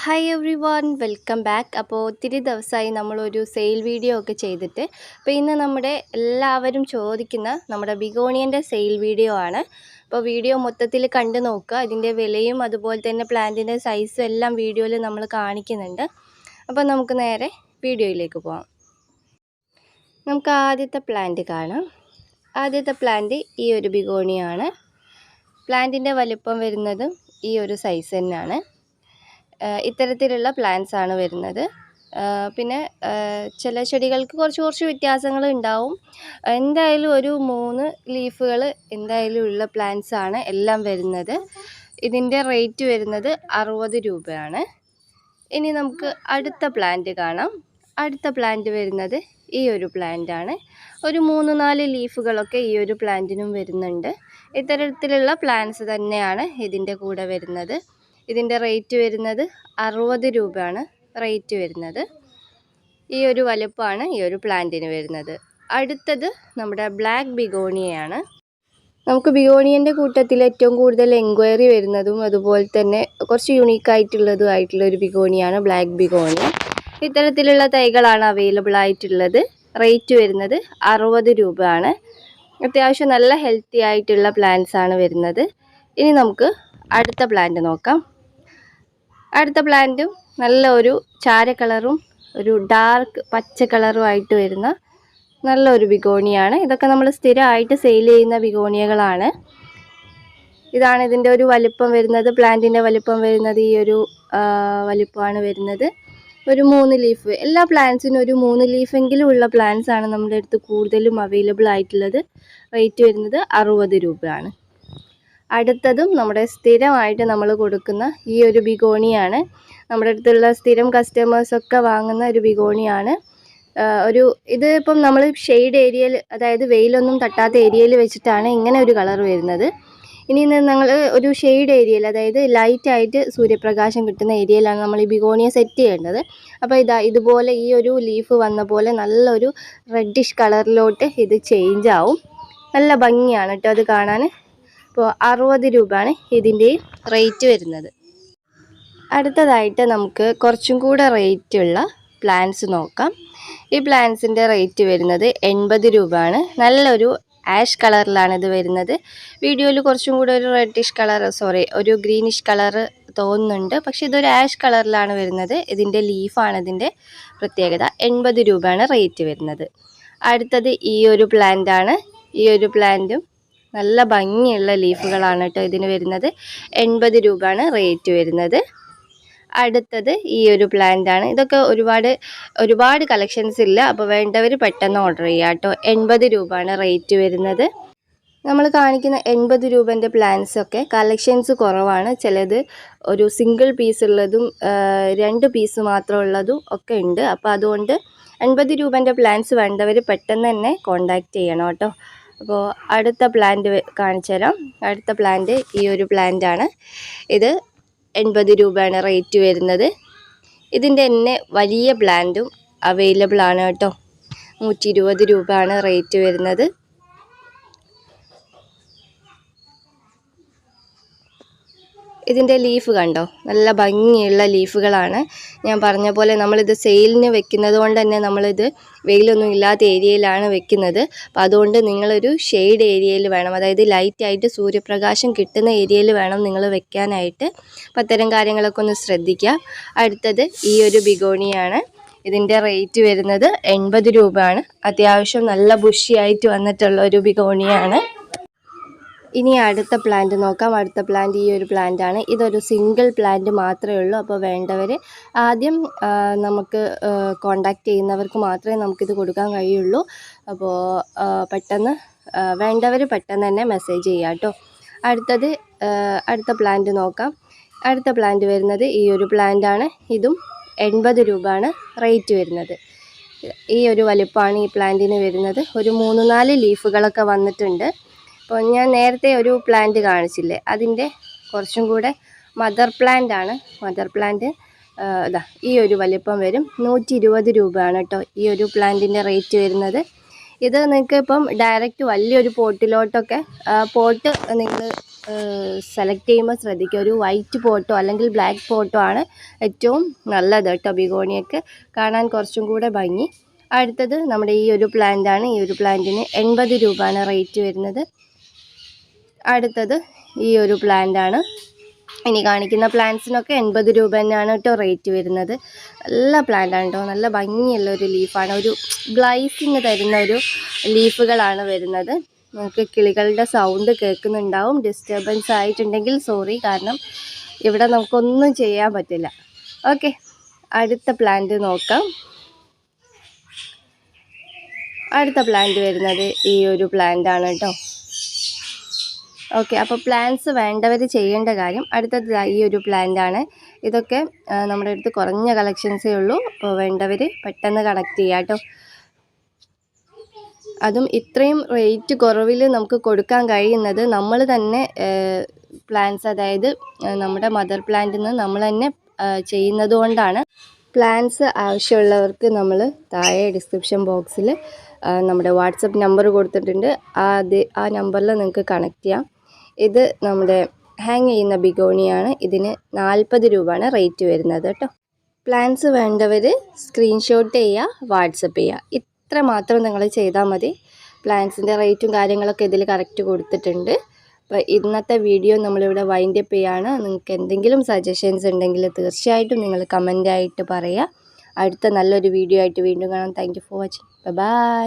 Hi everyone welcome back അപ്പോൾ ഒത്തിരി ദിവസമായി നമ്മളൊരു സെയിൽ വീഡിയോ ഒക്കെ ചെയ്തിട്ട്. അപ്പോൾ ഇന്ന് നമ്മുടെ എല്ലാവരും ചോദിക്കുന്ന നമ്മുടെ ബിഗോണിയന്റെ സെയിൽ വീഡിയോ ആണ്. അപ്പോൾ വീഡിയോ മൊത്തത്തിൽ കണ്ടു നോക്കുക. ഇതിന്റെ വിലയും അതുപോലെ തന്നെ പ്ലാന്റിന്റെ സൈസും എല്ലാം വീഡിയോയിൽ നമ്മൾ കാണിക്കുന്നുണ്ട്. അപ്പോൾ നമുക്ക് നേരെ വീഡിയോയിലേക്ക് പോകാം നമുക്ക് ആദ്യത്തെ പ്ലാന്റ് കാണാം. ആദ്യത്തെ പ്ലാന്റ് ഈ ഒരു ബിഗോണിയാണ്. പ്ലാന്റിന്റെ വലിപ്പം വരുന്നതും ഈ ഒരു സൈസ് തന്നെയാണ്. ഇത്തരത്തിലുള്ള പ്ലാന്റ്സ് ആണ് വരുന്നത്. പിന്നെ ചില ചെടികൾക്ക് കുറച്ച് കുറച്ച് വ്യത്യാസങ്ങൾ ഉണ്ടാവും. എന്തായാലും ഒരു മൂന്ന് ലീഫുകൾ എന്തായാലും ഉള്ള പ്ലാന്റ്സ് ആണ് എല്ലാം വരുന്നത്. ഇതിന്റെ റേറ്റ് വരുന്നത് അറുപത് രൂപയാണ്. ഇനി നമുക്ക് അടുത്ത പ്ലാന്റ് കാണാം. അടുത്ത പ്ലാന്റ് വരുന്നത് ഈ ഒരു പ്ലാന്റ് ആണ്. ഒരു മൂന്ന് നാല് ലീഫുകളൊക്കെ ഈ ഒരു പ്ലാന്റിനും വരുന്നുണ്ട്. ഇത്തരത്തിലുള്ള പ്ലാന്റ്സ് തന്നെയാണ് ഇതിന്റെ കൂടെ വരുന്നത്. ഇതിന്റെ റേറ്റ് വരുന്നത് അറുപത് രൂപയാണ് റേറ്റ് വരുന്നത്. ഈ ഒരു വലുപ്പമാണ് ഈ ഒരു പ്ലാന്റിന് വരുന്നത്. അടുത്തത് നമ്മുടെ ബ്ലാക്ക് ബിഗോണിയയാണ്. നമുക്ക് ബിഗോണിയന്റെ കൂട്ടത്തിൽ ഏറ്റവും കൂടുതൽ എൻക്വയറി വരുന്നതും അതുപോലെ തന്നെ കുറച്ച് യുണീക്കായിട്ടുള്ളതും ആയിട്ടുള്ള ഒരു ബിഗോണിയാണ് ബ്ലാക്ക് ബിഗോണിയ ഇത്തരത്തിലുള്ള തൈകളാണ് അവൈലബിൾ ആയിട്ടുള്ളത്. റേറ്റ് വരുന്നത് അറുപത് രൂപയാണ്. അത്യാവശ്യം നല്ല ഹെൽത്തി ആയിട്ടുള്ള പ്ലാന്റ്സ് ആണ് വരുന്നത്. ഇനി നമുക്ക് അടുത്ത പ്ലാന്റ് നോക്കാം. അടുത്ത പ്ലാന്റും നല്ല ഒരു ചാര കളറും ഒരു ഡാർക്ക് പച്ച കളറും ആയിട്ട് വരുന്ന നല്ലൊരു ബിഗോണിയാണ്. ഇതൊക്കെ നമ്മൾ സ്ഥിരമായിട്ട് സെയിൽ ചെയ്യുന്ന ബിഗോണിയകളാണ് ഇതാണ് ഇതിന്റെ ഒരു വലിപ്പം വരുന്നത് പ്ലാന്റിന്റെ വലിപ്പം വരുന്നത് ഈ ഒരു വലിപ്പമാണ് വരുന്നത്. ഒരു മൂന്ന് ലീഫ് എല്ലാ പ്ലാന്റ്സിനും ഒരു മൂന്ന് ലീഫെങ്കിലും ഉള്ള പ്ലാന്റ്സ് ആണ് നമ്മുടെ അടുത്ത് കൂടുതലും അവൈലബിൾ ആയിട്ടുള്ളത്. റേറ്റ് വരുന്നത് അറുപത് രൂപയാണ്. അടുത്തതും നമ്മുടെ സ്ഥിരമായിട്ട് നമ്മൾ കൊടുക്കുന്ന ഈ ഒരു ബിഗോണിയാണ്. നമ്മുടെ അടുത്തുള്ള സ്ഥിരം കസ്റ്റമേഴ്സൊക്കെ വാങ്ങുന്ന ഒരു ബിഗോണിയാണ്. ഒരു ഇത് ഇപ്പം നമ്മൾ ഷെയ്ഡ് ഏരിയയിൽ അതായത് വെയിലൊന്നും തട്ടാത്ത ഏരിയയിൽ വെച്ചിട്ടാണ് ഇങ്ങനെ ഒരു കളർ വരുന്നത്. ഇനി ഞങ്ങൾ ഒരു ഷെയ്ഡ് ഏരിയയിൽ അതായത് ലൈറ്റായിട്ട് സൂര്യപ്രകാശം കിട്ടുന്ന ഏരിയയിലാണ് നമ്മൾ ഈ ബിഗോണിയ സെറ്റ് ചെയ്യേണ്ടത്. അപ്പോൾ ഇതാ ഇതുപോലെ ഈ ഒരു ലീഫ് വന്ന പോലെ നല്ലൊരു റെഡിഷ് കളറിലോട്ട് ഇത് ചേഞ്ച് ആവും. നല്ല ഭംഗിയാണ് കേട്ടോ അത് കാണാൻ. അപ്പോൾ അറുപത് രൂപയാണ് ഇതിന്റെ റേറ്റ് വരുന്നത്. അടുത്തതായിട്ട് നമുക്ക് കുറച്ചും കൂടെ റേറ്റുള്ള പ്ലാന്റ്സ് നോക്കാം. ഈ പ്ലാന്റ്സിന്റെ റേറ്റ് വരുന്നത് എൺപത് രൂപയാണ്. നല്ലൊരു ആഷ് കളറിലാണ് ഇത് വരുന്നത്. വീഡിയോയിൽ കുറച്ചും കൂടെ ഒരു റെഡിഷ് കളർ സോറി ഒരു ഗ്രീനിഷ് കളർ തോന്നുന്നുണ്ട്. പക്ഷെ ഇതൊരു ആഷ് കളറിലാണ് വരുന്നത്. ഇതിന്റെ ലീഫാണ് ഇതിന്റെ പ്രത്യേകത. എൺപത് രൂപയാണ് റേറ്റ് വരുന്നത്. അടുത്തത് ഈ ഒരു പ്ലാന്റാണ്. ഈ ഒരു പ്ലാന്റും നല്ല ഭംഗിയുള്ള ലീഫുകളാണ് കേട്ടോ ഇതിന് വരുന്നത്. എൺപത് രൂപയാണ് റേറ്റ് വരുന്നത്. അടുത്തത് ഈ ഒരു പ്ലാന്റ് ആണ്. ഇതൊക്കെ ഒരുപാട് ഒരുപാട് കളക്ഷൻസ് ഇല്ല. അപ്പോൾ വേണ്ടവർ പെട്ടെന്ന് ഓർഡർ ചെയ്യുക കേട്ടോ. എൺപത് രൂപയാണ് റേറ്റ് വരുന്നത്. നമ്മൾ കാണിക്കുന്ന എൺപത് രൂപന്റെ ഒക്കെ കളക്ഷൻസ് കുറവാണ്. ചിലത് ഒരു സിംഗിൾ പീസ് ഉള്ളതും രണ്ട് പീസ് മാത്രമുള്ളതും ഒക്കെ ഉണ്ട്. അപ്പോൾ അതുകൊണ്ട് എൺപത് രൂപന്റെ പ്ലാൻസ് വേണ്ടവർ പെട്ടെന്ന് തന്നെ കോണ്ടാക്ട് ചെയ്യണം കേട്ടോ. അപ്പോൾ അടുത്ത പ്ലാന്റ് കാണിച്ചു തരാം. അടുത്ത പ്ലാന്റ് ഈ ഒരു ആണ്. ഇത് എൺപത് രൂപയാണ് റേറ്റ് വരുന്നത്. ഇതിന്റെ തന്നെ വലിയ പ്ലാന്റും അവൈലബിൾ ആണ് കേട്ടോ. നൂറ്റി ഇരുപത് രൂപയാണ് റേറ്റ് വരുന്നത്. ഇതിന്റെ ലീഫ് കണ്ടോ? നല്ല ഭംഗിയുള്ള ലീഫുകളാണ് ഞാൻ പറഞ്ഞ പോലെ നമ്മളിത് സെയിലിന് വെക്കുന്നത് കൊണ്ട് തന്നെ നമ്മളിത് വെയിലൊന്നും ഇല്ലാത്ത ഏരിയയിലാണ് വെക്കുന്നത്. അപ്പോൾ അതുകൊണ്ട് നിങ്ങളൊരു ഷെയ്ഡ് ഏരിയയിൽ വേണം. അതായത് ലൈറ്റായിട്ട് സൂര്യപ്രകാശം കിട്ടുന്ന ഏരിയയിൽ വേണം നിങ്ങൾ വെക്കാനായിട്ട്. അപ്പോൾ അത്തരം കാര്യങ്ങളൊക്കെ ഒന്ന് ശ്രദ്ധിക്കുക. അടുത്തത് ഈ ഒരു ബിഗോണിയാണ്. ഇതിന്റെ റേറ്റ് വരുന്നത് എൺപത് രൂപയാണ്. അത്യാവശ്യം നല്ല ബുഷിയായിട്ട് വന്നിട്ടുള്ള ഒരു ബിഗോണിയാണ്. ഇനി അടുത്ത പ്ലാന്റ് നോക്കാം. അടുത്ത പ്ലാന്റ് ഈ ഒരു പ്ലാന്റ് ആണ്. ഇതൊരു സിംഗിൾ പ്ലാന്റ് മാത്രമേ ഉള്ളൂ. അപ്പോൾ വേണ്ടവർ ആദ്യം നമുക്ക് കോണ്ടാക്ട് ചെയ്യുന്നവർക്ക് മാത്രമേ നമുക്കിത് കൊടുക്കാൻ കഴിയുള്ളൂ. അപ്പോൾ പെട്ടെന്ന് വേണ്ടവർ പെട്ടെന്ന് തന്നെ മെസ്സേജ് ചെയ്യാം കേട്ടോ അടുത്തത് അടുത്ത പ്ലാന്റ് നോക്കാം. അടുത്ത പ്ലാന്റ് വരുന്നത് ഈ ഒരു പ്ലാന്റ് ആണ്. ഇതും എൺപത് രൂപയാണ് റേറ്റ് വരുന്നത്. ഈ ഒരു വലിപ്പമാണ് ഈ പ്ലാന്റിന് വരുന്നത്. ഒരു മൂന്ന് നാല് ലീഫുകളൊക്കെ വന്നിട്ടുണ്ട്. അപ്പോൾ ഞാൻ നേരത്തെ ഒരു പ്ലാന്റ് കാണിച്ചില്ലേ? അതിന്റെ കുറച്ചും കൂടെ മദർ പ്ലാന്റ് ആണ്. മദർ പ്ലാന്റ് ഇതാ ഈ ഒരു വലിപ്പം വരും. നൂറ്റി ഇരുപത് രൂപയാണ് കേട്ടോ ഈ ഒരു പ്ലാന്റിന്റെ റേറ്റ് വരുന്നത്. ഇത് നിങ്ങൾക്ക് ഇപ്പം ഡയറക്റ്റ് വലിയൊരു പോട്ടിലോട്ടൊക്കെ പോട്ട് നിങ്ങൾ സെലക്ട് ചെയ്യുമ്പോൾ ശ്രദ്ധിക്കുക. ഒരു വൈറ്റ് പോട്ടോ അല്ലെങ്കിൽ ബ്ലാക്ക് പോട്ടോ ആണ് ഏറ്റവും നല്ലത് കേട്ടോ ബിഗോണിയൊക്കെ. കാണാൻ കുറച്ചും കൂടെ ഭംഗി. അടുത്തത് നമ്മുടെ ഈ ഒരു പ്ലാന്റ് ആണ്. ഈ ഒരു പ്ലാന്റിന് എൺപത് രൂപയാണ് റേറ്റ് വരുന്നത്. അടുത്തത് ഈ ഒരു പ്ലാന്റ് ആണ്. ഇനി കാണിക്കുന്ന പ്ലാന്റ്സിനൊക്കെ എൺപത് രൂപ തന്നെയാണ് കേട്ടോ റേറ്റ് വരുന്നത്. നല്ല പ്ലാന്റാണ് കേട്ടോ. നല്ല ഭംഗിയുള്ള ഒരു ലീഫാണ് ഒരു ഗ്ലൈസിങ് തരുന്ന ഒരു ലീഫുകളാണ് വരുന്നത്. നമുക്ക് കിളികളുടെ സൗണ്ട് കേൾക്കുന്നുണ്ടാവും. ഡിസ്റ്റർബൻസ് ആയിട്ടുണ്ടെങ്കിൽ സോറി കാരണം ഇവിടെ നമുക്കൊന്നും ചെയ്യാൻ പറ്റില്ല. ഓക്കെ അടുത്ത പ്ലാന്റ് നോക്കാം. അടുത്ത പ്ലാന്റ് വരുന്നത് ഈ ഒരു പ്ലാന്റ് ആണ് കേട്ടോ. ഓക്കെ അപ്പോൾ പ്ലാന്റ്സ് വേണ്ടവർ ചെയ്യേണ്ട കാര്യം അടുത്തത് ഈ ഒരു ആണ്. ഇതൊക്കെ നമ്മുടെ അടുത്ത് കുറഞ്ഞ കളക്ഷൻസേ ഉള്ളൂ. അപ്പോൾ വേണ്ടവർ പെട്ടെന്ന് കണക്ട് ചെയ്യാം കേട്ടോ. അതും ഇത്രയും റേറ്റ് കുറവിൽ നമുക്ക് കൊടുക്കാൻ കഴിയുന്നത് നമ്മൾ തന്നെ പ്ലാന്റ്സ് അതായത് നമ്മുടെ മദർ പ്ലാന്റിൽ നിന്ന് നമ്മൾ തന്നെ ചെയ്യുന്നത് കൊണ്ടാണ്. പ്ലാൻസ് ആവശ്യമുള്ളവർക്ക് നമ്മൾ താഴെ ഡിസ്ക്രിപ്ഷൻ ബോക്സിൽ നമ്മുടെ വാട്സപ്പ് നമ്പർ കൊടുത്തിട്ടുണ്ട്. ആ ആ നമ്പറിൽ നിങ്ങൾക്ക് കണക്ട് ചെയ്യാം. ഇത് നമ്മുടെ ഹാങ് ചെയ്യുന്ന ബിഗോണിയാണ്. ഇതിന് നാൽപ്പത് രൂപയാണ് റേറ്റ് വരുന്നത് കേട്ടോ. പ്ലാൻസ് വേണ്ടവർ സ്ക്രീൻഷോട്ട് ചെയ്യുക വാട്സപ്പ് ചെയ്യുക. ഇത്ര മാത്രം നിങ്ങൾ ചെയ്താൽ മതി. പ്ലാൻസിന്റെ റേറ്റും കാര്യങ്ങളൊക്കെ ഇതിൽ കറക്റ്റ് കൊടുത്തിട്ടുണ്ട്. അപ്പോൾ ഇന്നത്തെ വീഡിയോ നമ്മളിവിടെ വൈൻഡ് അപ്പ് ചെയ്യാണ്. നിങ്ങൾക്ക് എന്തെങ്കിലും സജഷൻസ് ഉണ്ടെങ്കിൽ തീർച്ചയായിട്ടും നിങ്ങൾ കമന്റായിട്ട് പറയുക അടുത്ത നല്ലൊരു വീഡിയോ ആയിട്ട് വീണ്ടും കാണാം. Thank for watching bye